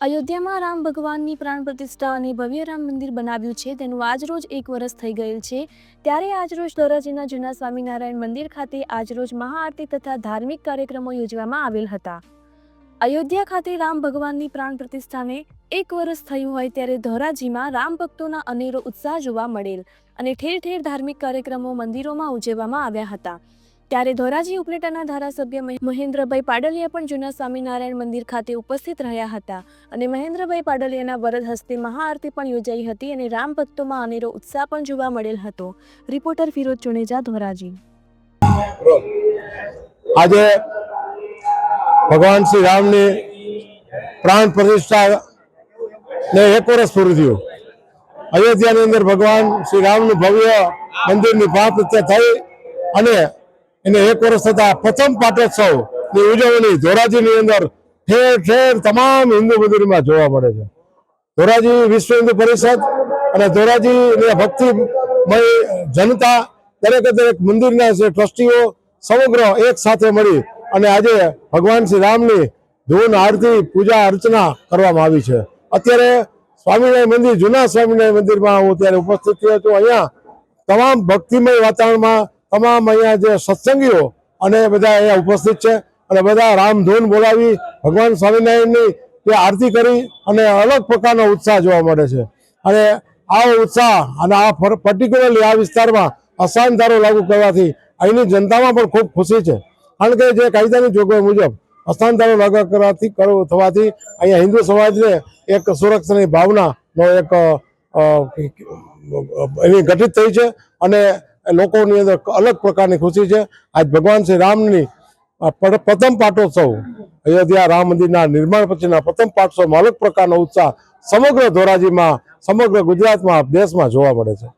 અયોધ્યામાં રામ ભગવાનની પ્રાણ પ્રતિષ્ઠા અને ભવ્ય રામ મંદિર બનાવ્યું છે, તેનું આજરોજ એક વર્ષ થઈ ગયેલ છે. ત્યારે આજરોજ ધોરાજીના જૂના સ્વામિનારાયણ મંદિર ખાતે આજરોજ મહાઆરતી તથા ધાર્મિક કાર્યક્રમો યોજવામાં આવેલ હતા. અયોધ્યા ખાતે રામ ભગવાનની પ્રાણ પ્રતિષ્ઠાને એક વર્ષ થયું હોય ત્યારે ધોરાજીમાં રામ ભક્તોના અનેરો ઉત્સાહ જોવા મળેલ અને ઠેર ઠેર ધાર્મિક કાર્યક્રમો મંદિરોમાં ઉજવવામાં આવ્યા હતા. ત્યારે ધોરાજી ઉપલેટાના ધારાસભ્ય મહેન્દ્રભાઈ પાડલિયા પણ જૂના સ્વામિનારાયણ મંદિર ખાતે ઉપસ્થિત રહ્યા હતા અને મહેન્દ્રભાઈ પાડલિયાના વરદ હસ્તે મહાઆરતી પણ યોજાઈ હતી અને રામ ભક્તોમાં અનેરો ઉત્સાહ પણ જોવા મળેલ હતો. રિપોર્ટર ફિરોજ ચુનેજા, ધોરાજી. આજે ભગવાન શ્રી રામની પ્રાણ પ્રતિષ્ઠા ને એક વર્ષ પૂરું થયું. અયોધ્યાની અંદર ભગવાન શ્રી રામનું ભવ્ય મંદિરની પ્રાણ પ્રતિષ્ઠા થઈ અને એને એક વર્ષ થતા પ્રથમ પાટોત્સવની ઉજવણી ધોરાજીની અંદર ઠેર ઠેર તમામ હિન્દુ મંદિરમાં જોવા મળે છે. ધોરાજી વિશ્વ હિન્દુ પરિષદ અને ધોરાજી ભક્તિમય જનતા દરેકે દરેક મંદિરના જે ટ્રસ્ટીઓ સમગ્ર એક સાથે મળી અને આજે ભગવાન શ્રી રામની ધૂન, આરતી, પૂજા, અર્ચના કરવામાં આવી છે. અત્યારે સ્વામિનારાયણ મંદિર, જૂના સ્વામિનારાયણ મંદિરમાં હું અત્યારે ઉપસ્થિત થયો છું. અહીંયા તમામ ભક્તિમય વાતાવરણમાં તમામ અહીંયા જે સત્સંગીઓ અને બધા અહીંયા ઉપસ્થિત છે અને બધા રામધૂન બોલાવી ભગવાન સ્વામિનારાયણની તે આરતી કરી અને અલગ પ્રકારનો ઉત્સાહ જોવા મળે છે. અને આવો ઉત્સાહ અને આ પર્ટિક્યુલરલી આ વિસ્તારમાં અસ્થાનધારો લાગુ કરવાથી અહીંની જનતામાં પણ ખૂબ ખુશી છે. કારણ કે જે કાયદાની જોગવાઈ મુજબ અસ્થાનધારો લાગુ કરવાથી કરવું થવાથી અહીંયા હિન્દુ સમાજને એક સુરક્ષાની ભાવનાનો એક એની ગઠિત થઈ છે અને લોકોની અંદર અલગ પ્રકારની ખુશી છે. આજ ભગવાન શ્રી રામની પ્રથમ પાટોત્સવ, અયોધ્યા રામ મંદિરના નિર્માણ પછીના પ્રથમ પાટોત્સવમાં અલગ પ્રકારનો ઉત્સાહ સમગ્ર ધોરાજીમાં, સમગ્ર ગુજરાતમાં, દેશમાં જોવા મળે છે.